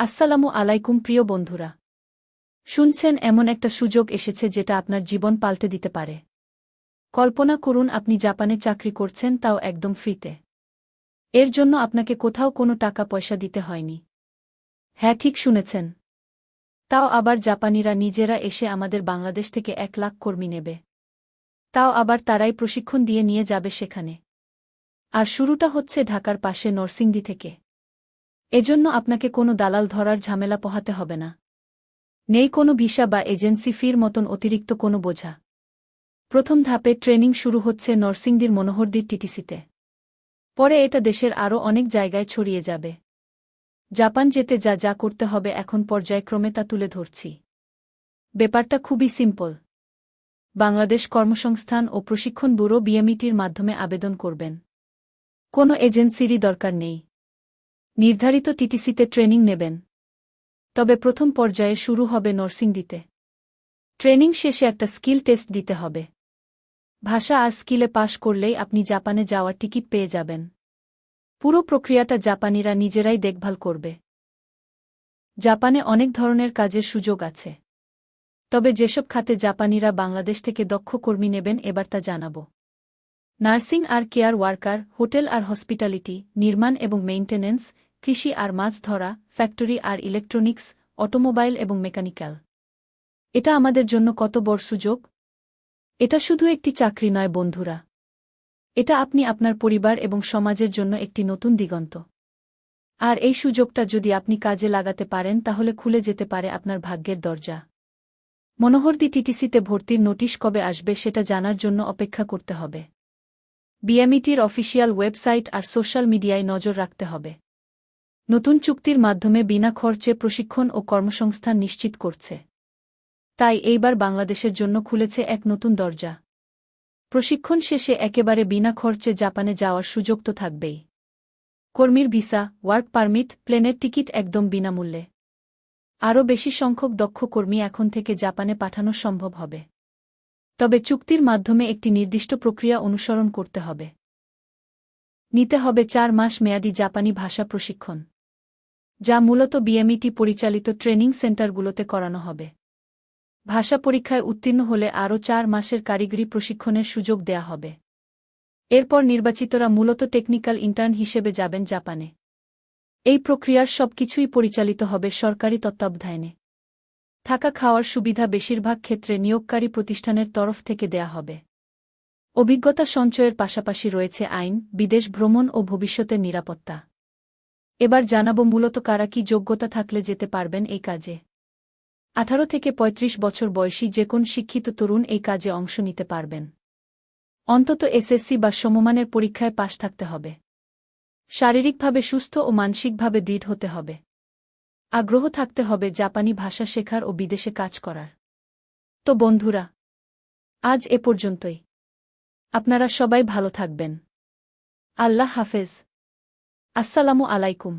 আসসালামু আলাইকুম প্রিয় বন্ধুরা। শুনছেন এমন একটা সুযোগ এসেছে যেটা আপনার জীবন পাল্টে দিতে পারে। কল্পনা করুন আপনি জাপানে চাকরি করছেন, তাও একদম ফ্রিতে। এর জন্য আপনাকে কোথাও কোনো টাকা পয়সা দিতে হয়নি। হ্যাঁ ঠিক শুনেছেন। তাও আবার জাপানিরা নিজেরা এসে আমাদের বাংলাদেশ থেকে এক লাখ কর্মী নেবে। তাও আবার তারাই প্রশিক্ষণ দিয়ে নিয়ে যাবে সেখানে। আর শুরুটা হচ্ছে ঢাকার পাশে নরসিংদী থেকে। এজন্য আপনাকে কোনো দালাল ধরার ঝামেলা পোহাতে হবে না। নেই কোনো ভিসা বা এজেন্সি ফির মতন অতিরিক্ত কোনো বোঝা। প্রথম ধাপে ট্রেনিং শুরু হচ্ছে নরসিংদীর মনোহরদীর টিটিসিতে। পরে এটা দেশের আরও অনেক জায়গায় ছড়িয়ে যাবে। জাপান যেতে যা যা করতে হবে এখন পর্যায়ক্রমে তা তুলে ধরছি। ব্যাপারটা খুবই সিম্পল। বাংলাদেশ কর্মসংস্থান ও প্রশিক্ষণ ব্যুরো বিএমইটির মাধ্যমে আবেদন করবেন। কোনো এজেন্সিরই দরকার নেই। নির্ধারিত টিটিসিতে ট্রেনিং নেবেন। তবে প্রথম পর্যায়ে শুরু হবে নার্সিং দিতে। ট্রেনিং শেষে একটা স্কিল টেস্ট দিতে হবে। ভাষা আর স্কিলে পাশ করলেই আপনি জাপানে যাওয়ার টিকিট পেয়ে যাবেন। পুরো প্রক্রিয়াটা জাপানিরা নিজেরাই দেখভাল করবে। জাপানে অনেক ধরনের কাজের সুযোগ আছে। তবে যেসব খাতে জাপানিরা বাংলাদেশ থেকে দক্ষ কর্মী নেবেন এবার তা জানাব। নার্সিং আর কেয়ার ওয়ার্কার, হোটেল আর হসপিটালিটি, নির্মাণ এবং মেইন্টেন্যান্স কৃষি আর মাছ ধরা, ফ্যাক্টরি আর ইলেকট্রনিক্স, অটোমোবাইল এবং মেকানিক্যাল। এটা আমাদের জন্য কত বড় সুযোগ? এটা শুধু একটি চাকরি নয় বন্ধুরা। এটা আপনি আপনার পরিবার এবং সমাজের জন্য একটি নতুন দিগন্ত। আর এই সুযোগটা যদি আপনি কাজে লাগাতে পারেন, তাহলে খুলে যেতে পারে আপনার ভাগ্যের দরজা। মনোহরদি টিটিসিতে ভর্তির নোটিশ কবে আসবে সেটা জানার জন্য অপেক্ষা করতে হবে। বিএমইটির অফিসিয়াল ওয়েবসাইট আর সোশ্যাল মিডিয়ায় নজর রাখতে হবে। নতুন চুক্তির মাধ্যমে বিনা খরচে প্রশিক্ষণ ও কর্মসংস্থান নিশ্চিত করছে। তাই এইবার বাংলাদেশের জন্য খুলেছে এক নতুন দরজা। প্রশিক্ষণ শেষে একেবারে বিনা খরচে জাপানে যাওয়ার সুযোগ তো থাকবেই। কর্মীর ভিসা, ওয়ার্ক পারমিট, প্লেনের টিকিট একদম বিনামূল্যে। আরও বেশি সংখ্যক দক্ষ কর্মী এখন থেকে জাপানে পাঠানো সম্ভব হবে। তবে চুক্তির মাধ্যমে একটি নির্দিষ্ট প্রক্রিয়া অনুসরণ করতে হবে। নিতে হবে চার মাস মেয়াদি জাপানি ভাষা প্রশিক্ষণ। যা মূলত বিএমইটি পরিচালিত ট্রেনিং সেন্টারগুলোতে করানো হবে। ভাষা পরীক্ষায় উত্তীর্ণ হলে আরও চার মাসের কারিগরি প্রশিক্ষণের সুযোগ দেয়া হবে। এরপর নির্বাচিতরা মূলত টেকনিক্যাল ইন্টার্ন হিসেবে যাবেন জাপানে। এই প্রক্রিয়ার সবকিছুই পরিচালিত হবে সরকারি তত্ত্বাবধানে। থাকা খাওয়ার সুবিধা বেশিরভাগ ক্ষেত্রে নিয়োগকারী প্রতিষ্ঠানের তরফ থেকে দেয়া হবে। অভিজ্ঞতা সঞ্চয়ের পাশাপাশি রয়েছে আইন, বিদেশ ভ্রমণ ও ভবিষ্যতের নিরাপত্তা। এবার জানাব মূলত কারা কি যোগ্যতা থাকলে যেতে পারবেন এই কাজে। আঠারো থেকে ৩৫ বছর বয়সী যে কোন শিক্ষিত তরুণ এই কাজে অংশ নিতে পারবেন। অন্তত এসএসসি বা সমমানের পরীক্ষায় পাশ থাকতে হবে। শারীরিকভাবে সুস্থ ও মানসিকভাবে দৃঢ় হতে হবে। আগ্রহ থাকতে হবে জাপানি ভাষা শেখার ও বিদেশে কাজ করার। তো বন্ধুরা, আজ এ পর্যন্তই। আপনারা সবাই ভালো থাকবেন। আল্লাহ হাফেজ। আসসালামু আলাইকুম।